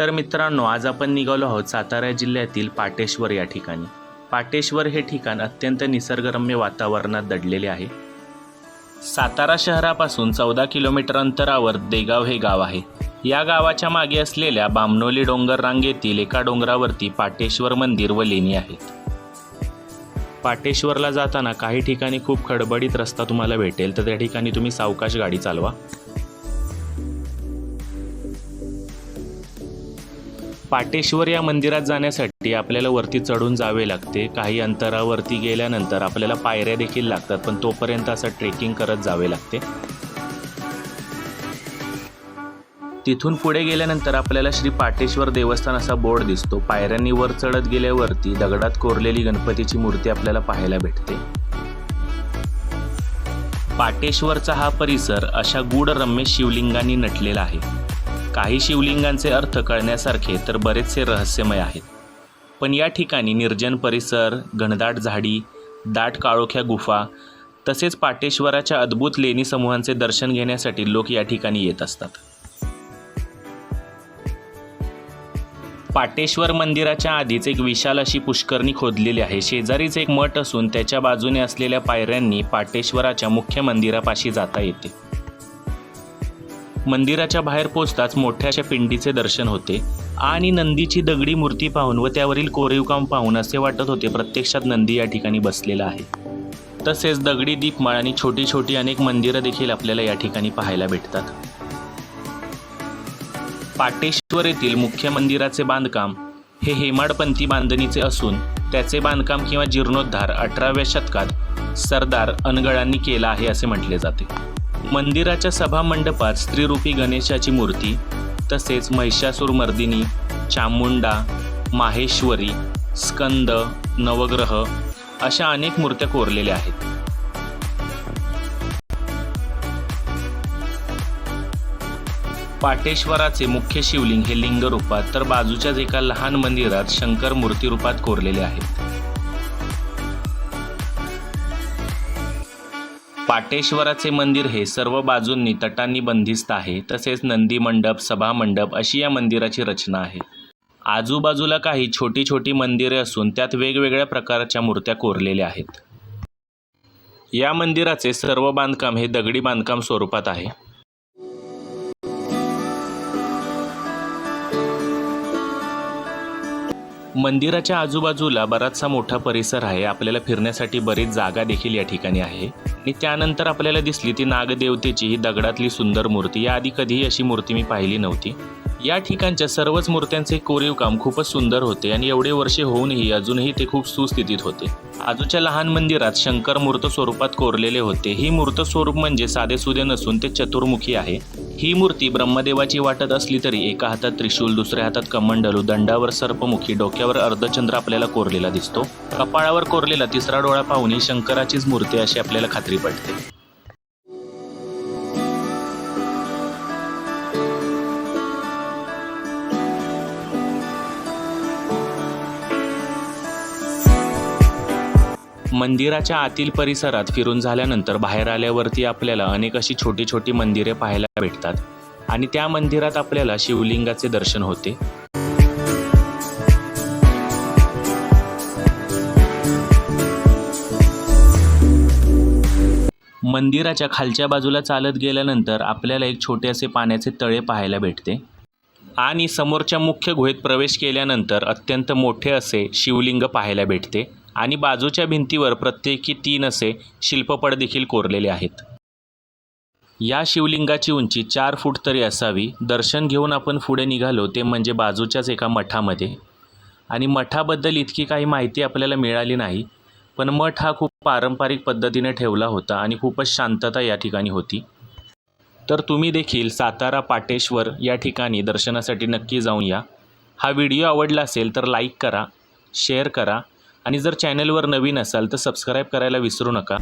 तर मित्रांनो आज आपण निघालो आहोत सातारा जिल्ह्यातील पाटेश्वर या ठिकाणी. पाटेश्वर हे ठिकाण अत्यंत निसर्गरम्य वातावरणात दडलेले आहे. सातारा शहरापासून चौदा किलोमीटर अंतरावर देगाव हे गाव आहे. या गावाच्या मागे असलेल्या बामनोली डोंगर रांगेतील एका डोंगरावरती पाटेश्वर मंदिर व लेणी आहेत. पाटेश्वरला जाताना काही ठिकाणी खूप खडबडीत रस्ता तुम्हाला भेटेल तर त्या ठिकाणी तुम्ही सावकाश गाडी चालवा. पाटेश्वर या मंदिरात जाण्यासाठी आपल्याला वरती चढून जावे लागते. काही अंतरावरती गेल्यानंतर आपल्याला पायऱ्या देखील लागतात पण तोपर्यंत असं ट्रेकिंग करत जावे लागते. तिथून पुढे गेल्यानंतर आपल्याला श्री पाटेश्वर देवस्थान असा बोर्ड दिसतो. पायऱ्यांनी वर चढत गेल्यावरती दगडात कोरलेली गणपतीची मूर्ती आपल्याला पाहायला भेटते. पाटेश्वरचा हा परिसर अशा गूढ रम्य शिवलिंगांनी नटलेला आहे. काही शिवलिंगांचे अर्थ कळण्यासारखे तर बरेचसे रहस्यमय आहेत. पण या ठिकाणी निर्जन परिसर घनदाट झाडी दाट काळोख्या गुफा तसेच पाटेश्वराच्या अद्भुत लेणी समूहांचे दर्शन घेण्यासाठी लोक या ठिकाणी येत असतात. पाटेश्वर मंदिराच्या आधीच एक विशाल अशी पुष्करणी खोदलेली आहे. शेजारीच एक मठ असून त्याच्या बाजूने असलेल्या पायऱ्यांनी पाटेश्वराच्या मुख्य मंदिरापाशी जाता येते. मंदिराच्या बाहेर पोचताच मोठ्याशा पिंडीचे दर्शन होते. आणि नंदीची दगडी मूर्ती पाहून व त्यावरील कोरीवकाम पाहून असे वाटत होते प्रत्यक्षात नंदी या ठिकाणी बसलेला आहे. तसेच दगडी दीपमाळ आणि छोटी छोटी अनेक मंदिरं देखील आपल्याला या ठिकाणी पाहायला भेटतात. पाटेश्वर येथील मुख्य मंदिराचे बांधकाम हे हेमाडपंथी बांधणीचे असून त्याचे बांधकाम किंवा जीर्णोद्धार अठराव्या शतकात सरदार अनगळांनी केला आहे असे म्हटले जाते. मंदिराच्या सभा मंडपात स्त्रीरूपी गणेशाची मूर्ती तसेच महिषासूरमर्दिनी चामुंडा माहेश्वरी स्कंद नवग्रह अशा अनेक मूर्त्या कोरलेल्या आहेत. पाटेश्वराचे मुख्य शिवलिंग हे लिंग रूपात तर बाजूच्याच एका लहान मंदिरात शंकर मूर्ती रूपात कोरलेले आहेत. पाटेश्वराचे मंदिर हे सर्व बाजूंनी तटांनी बंदिस्त आहे तसेच नंदी मंडप सभा मंडप अशी या मंदिराची रचना आहे. आजूबाजूला काही छोटी छोटी मंदिरे असून त्यात वेगवेगळ्या प्रकारच्या मूर्त्या कोरलेल्या आहेत. या मंदिराचे सर्व बांधकाम हे दगडी बांधकाम स्वरूपात आहे. मंदिराच्या आजूबाजूला बराचसा मोठा परिसर आहे. आपल्याला फिरण्यासाठी बरीच जागा देखील या ठिकाणी आहे. आणि त्यानंतर आपल्याला दिसली ती नागदेवतेची ही दगडातली सुंदर मूर्ती. याआधी कधीही अशी मूर्ती मी पाहिली नव्हती. या ठिकाणच्या सर्वच मूर्त्यांचे कोरीव काम खूपच सुंदर होते आणि एवढे वर्षे होऊनही अजूनही ते खूप सुस्थितीत होते. आजूच्या लहान मंदिरात शंकर मूर्त स्वरूपात कोरलेले होते. ही मूर्त स्वरूप म्हणजे साधेसुधे नसून ते चतुर्मुखी आहे. ही मूर्ती ब्रह्मदेवाची वाटत असली तरी एका हातात त्रिशूल दुसऱ्या हातात कमंडलू दंडावर सर्पमुखी डोक्यावर अर्धचंद्र आपल्याला कोरलेला दिसतो. कपाळावर कोरलेला तिसरा डोळा पाहून ही शंकराचीच मूर्ती अशी आपल्याला खात्री पडते. मंदिराच्या आतील परिसरात फिरून झाल्यानंतर बाहेर आल्यावरती आपल्याला अनेक अशी छोटी छोटी मंदिरे पाहायला भेटतात. आणि त्या मंदिरात आपल्याला शिवलिंगाचे दर्शन होते. मंदिराच्या खालच्या बाजूला चालत गेल्यानंतर आपल्याला एक छोटे असे पाण्याचे तळे पाहायला भेटते. आणि समोरच्या मुख्य गुहेत प्रवेश केल्यानंतर अत्यंत मोठे असे शिवलिंग पाहायला भेटते. आणि बाजूच्या भिंतीवर प्रत्येकी तीन असे शिल्पपड देखील कोरलेले आहेत. या शिवलिंगाची उंची चार फूट तरी असावी. दर्शन घेऊन आपण पुढे निघालो ते म्हणजे बाजूच्याच एका मठामध्ये. आणि मठाबद्दल इतकी काही माहिती आपल्याला मिळाली नाही पण मठ हा खूप पारंपरिक पद्धतीने ठेवला होता आणि खूपच शांतता या ठिकाणी होती. तर तुम्ही देखील सातारा पाटेश्वर या ठिकाणी दर्शनासाठी नक्की जाऊन या. हा व्हिडिओ आवडला असेल तर लाईक करा शेअर करा आणि जर चॅनलवर नवीन असाल तर सबस्क्राईब करायला विसरू नका.